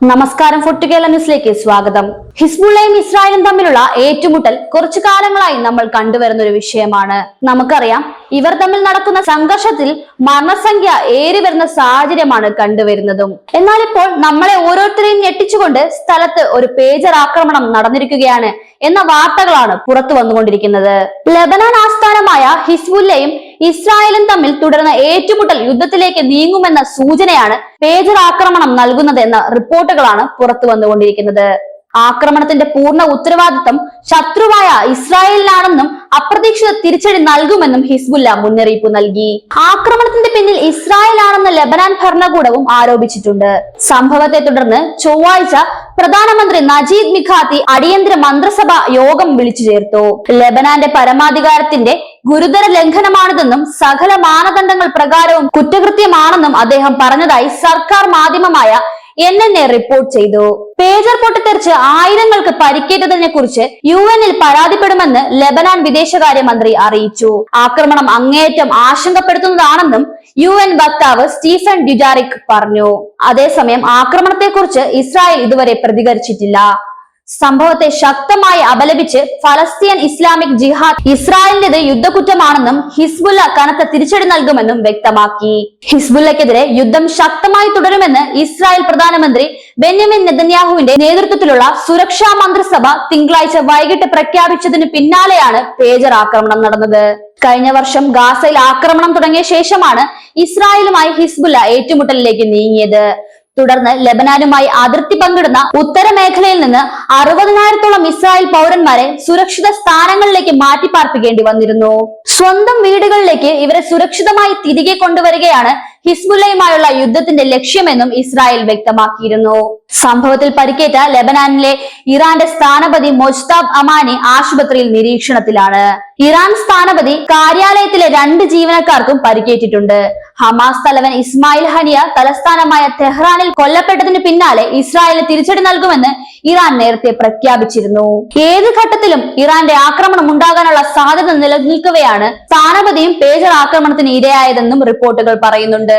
നമസ്കാരം ഫുഡ് കേരള ന്യൂസിലേക്ക് സ്വാഗതം. ഹിസ്ബുള്ളയും ഇസ്രായേലും തമ്മിലുള്ള ഏറ്റുമുട്ടൽ കുറച്ചു കാലങ്ങളായി നമ്മൾ കണ്ടുവരുന്ന ഒരു വിഷയമാണ്. നമുക്കറിയാം ഇവർ തമ്മിൽ നടക്കുന്ന സംഘർഷത്തിൽ മരണസംഖ്യ ഏറി വരുന്ന സാഹചര്യമാണ് കണ്ടുവരുന്നതും. എന്നാൽ ഇപ്പോൾ നമ്മളെ ഓരോരുത്തരെയും ഞെട്ടിച്ചുകൊണ്ട് സ്ഥലത്ത് ഒരു പേജർ ആക്രമണം നടന്നിരിക്കുകയാണ് എന്ന വാർത്തകളാണ് പുറത്തു വന്നുകൊണ്ടിരിക്കുന്നത്. ലബനാൻ ആസ്ഥാനമായ ഹിസ്ബുല്ലയും ഇസ്രായേലും തമ്മിൽ തുടരുന്ന ഏറ്റുമുട്ടൽ യുദ്ധത്തിലേക്ക് നീങ്ങുമെന്ന സൂചനയാണ് പേജർ ആക്രമണം നൽകുന്നതെന്ന റിപ്പോർട്ടുകളാണ് പുറത്തു വന്നുകൊണ്ടിരിക്കുന്നത്. ആക്രമണത്തിന്റെ പൂർണ ഉത്തരവാദിത്തം ശത്രുവായ ഇസ്രായേലിനാണെന്നും അപ്രതീക്ഷിത തിരിച്ചടി നൽകുമെന്നും ഹിസ്ബുല്ല മുന്നറിയിപ്പ് നൽകി. ആക്രമണത്തിന്റെ പിന്നിൽ ഇസ്രായേലാണെന്ന് ലബനാൻ ഭരണകൂടവും ആരോപിച്ചിട്ടുണ്ട്. സംഭവത്തെ തുടർന്ന് ചൊവ്വാഴ്ച പ്രധാനമന്ത്രി നജീദ് മിഖാത്തി അടിയന്തര മന്ത്രിസഭ യോഗം വിളിച്ചു ചേർത്തു. ലബനാന്റെ പരമാധികാരത്തിന്റെ ഗുരുതര ലംഘനമാണിതെന്നും സകല മാനദണ്ഡങ്ങൾ പ്രകാരവും കുറ്റകൃത്യമാണെന്നും അദ്ദേഹം പറഞ്ഞതായി സർക്കാർ മാധ്യമമായ എൻ എൻ എ റിപ്പോർട്ട് ചെയ്തു പേജർ പൊട്ടിത്തെറിച്ച് ആയിരങ്ങൾക്ക് പരിക്കേറ്റതിനെ കുറിച്ച് യു എനിൽ പരാതിപ്പെടുമെന്ന് ലബനാൻ വിദേശകാര്യമന്ത്രി അറിയിച്ചു. ആക്രമണം അങ്ങേയറ്റം ആശങ്കപ്പെടുത്തുന്നതാണെന്നും യു എൻ വക്താവ് സ്റ്റീഫൻ ഡ്യുജാറിക് പറഞ്ഞു. അതേസമയം ആക്രമണത്തെക്കുറിച്ച് ഇസ്രായേൽ ഇതുവരെ പ്രതികരിച്ചിട്ടില്ല. സംഭവത്തെ ശക്തമായി അപലപിച്ച് ഫലസ്തീൻ ഇസ്ലാമിക് ജിഹാദ് ഇസ്രായേലിന്റേത് യുദ്ധക്കുറ്റമാണെന്നും ഹിസ്ബുല്ല കനത്ത തിരിച്ചടി നൽകുമെന്നും വ്യക്തമാക്കി. ഹിസ്ബുല്ലക്കെതിരെ യുദ്ധം ശക്തമായി തുടരുമെന്ന് ഇസ്രായേൽ പ്രധാനമന്ത്രി ബെന്യമിൻ നെതന്യാഹുവിന്റെ നേതൃത്വത്തിലുള്ള സുരക്ഷാ മന്ത്രിസഭ തിങ്കളാഴ്ച വൈകിട്ട് പ്രഖ്യാപിച്ചതിന് പിന്നാലെയാണ് പേജർ ആക്രമണം നടന്നത്. കഴിഞ്ഞ വർഷം ഗാസയിൽ ആക്രമണം തുടങ്ങിയ ശേഷമാണ് ഇസ്രായേലുമായി ഹിസ്ബുല്ല ഏറ്റുമുട്ടലിലേക്ക് നീങ്ങിയത്. തുടർന്ന് ലബനാനുമായി അതിർത്തി പങ്കിടുന്ന ഉത്തരമേഖലയിൽ നിന്ന് അറുപതിനായിരത്തോളം ഇസ്രായേൽ പൗരന്മാരെ സുരക്ഷിത സ്ഥാനങ്ങളിലേക്ക് മാറ്റിപ്പാർപ്പിക്കേണ്ടി വന്നിരുന്നു. സ്വന്തം വീടുകളിലേക്ക് ഇവരെ സുരക്ഷിതമായി തിരികെ കൊണ്ടുവരികയാണ് ഹിസ്ബുല്ലയുമായുള്ള യുദ്ധത്തിന്റെ ലക്ഷ്യമെന്നും ഇസ്രായേൽ വ്യക്തമാക്കിയിരുന്നു. സംഭവത്തിൽ പരിക്കേറ്റ ലബനാനിലെ ഇറാന്റെ സ്ഥാനപതി മൊജ്താബ് അമാനി ആശുപത്രിയിൽ നിരീക്ഷണത്തിലാണ്. ഇറാൻ സ്ഥാനപതി കാര്യാലയത്തിലെ രണ്ട് ജീവനക്കാർക്കും പരിക്കേറ്റിട്ടുണ്ട്. ഹമാസ് തലവൻ ഇസ്മായിൽ ഹനിയ തലസ്ഥാനമായ തെഹ്റാനിൽ കൊല്ലപ്പെട്ടതിന് പിന്നാലെ ഇസ്രായേലിന് തിരിച്ചടി നൽകുമെന്ന് ഇറാൻ നേരത്തെ പ്രഖ്യാപിച്ചിരുന്നു. ഏത് ഘട്ടത്തിലും ഇറാന്റെ ആക്രമണം ഉണ്ടാകാനുള്ള സാധ്യത നിലനിൽക്കുകയാണ് സ്ഥാനപതിയും പേജർ ആക്രമണത്തിന് ഇരയായതെന്നും റിപ്പോർട്ടുകൾ പറയുന്നുണ്ട്.